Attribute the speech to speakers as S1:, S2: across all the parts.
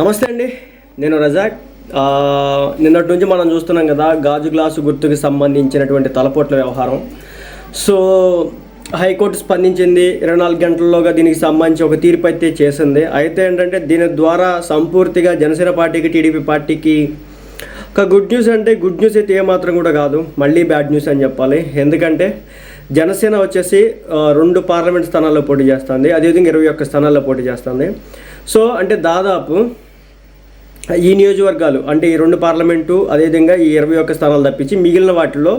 S1: నమస్తే అండి. నేను రజాక్. నిన్నటి నుంచి మనం చూస్తున్నాం కదా గాజు గ్లాసు గుర్తుకు సంబంధించినటువంటి తలపోట్ల వ్యవహారం. సో హైకోర్టు స్పందించింది ఇరవై నాలుగు గంటల్లోగా దీనికి సంబంధించి ఒక తీర్పు అయితే చేసింది. అయితే ఏంటంటే దీని ద్వారా సంపూర్తిగా జనసేన పార్టీకి టీడీపీ పార్టీకి ఒక గుడ్ న్యూస్ అంటే గుడ్ న్యూస్ అయితే ఏమాత్రం కూడా కాదు. మళ్ళీ బ్యాడ్ న్యూస్ అని చెప్పాలి. ఎందుకంటే జనసేన వచ్చేసి రెండు పార్లమెంట్ స్థానాల్లో పోటీ చేస్తుంది. అదేవిధంగా ఇరవై ఒక్క స్థానాల్లో పోటీ చేస్తుంది. సో అంటే దాదాపు ఈ నియోజకవర్గాలు అంటే ఈ రెండు పార్లమెంటు అదేవిధంగా ఈ ఇరవై ఒక్క స్థానాలు తప్పించి మిగిలిన వాటిల్లో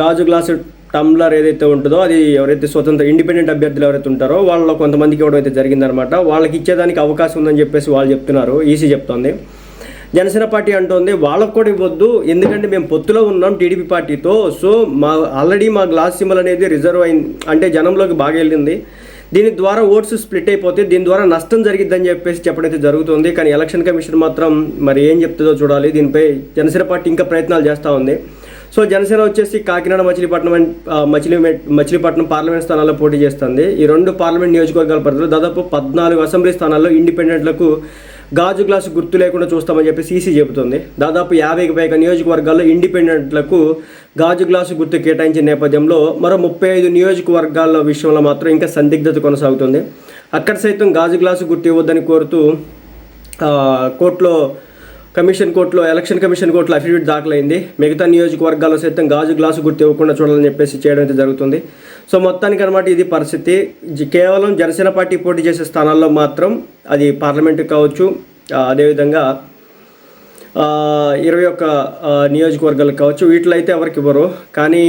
S1: గాజు గ్లాసు టంబ్లర్ ఏదైతే ఉంటుందో అది ఎవరైతే స్వతంత్ర ఇండిపెండెంట్ అభ్యర్థులు ఎవరైతే ఉంటారో వాళ్ళలో కొంతమందికి ఇవ్వడం అయితే జరిగిందనమాట. వాళ్ళకి ఇచ్చేదానికి అవకాశం ఉందని చెప్పేసి వాళ్ళు చెప్తున్నారు ఈసీ చెప్తోంది. జనసేన పార్టీ అంటోంది వాళ్ళకు కూడా ఇవ్వద్దు ఎందుకంటే మేము పొత్తులో ఉన్నాం టీడీపీ పార్టీతో సో మా ఆల్రెడీ మా గ్లాస్ సింబల్ అనేది రిజర్వ్ అయింది అంటే జనంలోకి బాగా వెళ్ళింది. దీని ద్వారా ఓట్స్ స్ప్లిట్ అయిపోతే దీని ద్వారా నష్టం జరిగిద్దని చెప్పేసి చెప్పడం అయితే జరుగుతుంది. కానీ ఎలక్షన్ కమిషన్ మాత్రం మరి ఏం చెప్తుందో చూడాలి. దీనిపై జనసేన పార్టీ ఇంకా ప్రయత్నాలు చేస్తూ ఉంది. సో జనసేన వచ్చేసి కాకినాడ మచిలీపట్నం మచిలీ మచిలీపట్నం పార్లమెంట్ స్థానాల్లో పోటీ చేస్తుంది. ఈ రెండు పార్లమెంట్ నియోజకవర్గాల పరిధిలో దాదాపు పద్నాలుగు అసెంబ్లీ స్థానాల్లో ఇండిపెండెంట్లకు గాజు గ్లాసు గుర్తు లేకుండా చూస్తామని చెప్పి సీసీ చెబుతుంది. దాదాపు యాభైకి పైగా నియోజకవర్గాల్లో ఇండిపెండెంట్లకు గాజు గ్లాసు గుర్తు కేటాయించిన నేపథ్యంలో మరో ముప్పై ఐదు నియోజకవర్గాల విషయంలో మాత్రం ఇంకా సందిగ్ధత కొనసాగుతుంది. అక్కడ సైతం గాజు గ్లాసు గుర్తు ఇవ్వద్దని కోరుతూ కోర్టులో కమిషన్ కోర్టులో ఎలక్షన్ కమిషన్ కోర్టులో అఫిడవిట్ దాఖలైంది. మిగతా నియోజకవర్గాల్లో సైతం గాజు గ్లాసు గుర్తు ఇవ్వకుండా చూడాలని చెప్పేసి చేయడం అయితే జరుగుతుంది. సో మొత్తానికి అనమాట ఇది పరిస్థితి. కేవలం జనసేన పార్టీ పోటీ చేసే స్థానాల్లో మాత్రం అది పార్లమెంటు కావచ్చు అదేవిధంగా ఇరవై ఒక్క ఆ, నియోజకవర్గాలకు కావచ్చు వీటిలో అయితే ఎవరికి ఇవ్వరు. కానీ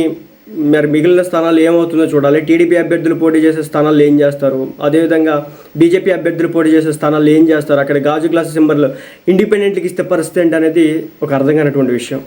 S1: మరి మిగిలిన స్థానాలు ఏమవుతుందో చూడాలి. టీడీపీ అభ్యర్థులు పోటీ చేసే స్థానాలు ఏం చేస్తారు? అదేవిధంగా బీజేపీ అభ్యర్థులు పోటీ చేసే స్థానాలు ఏం చేస్తారు? అక్కడ గాజు గ్లాస్ సింబర్లు ఇండిపెండెంట్కి ఇస్తే పరిస్థితి ఏంటి అనేది ఒక అర్థం కానటువంటి విషయం.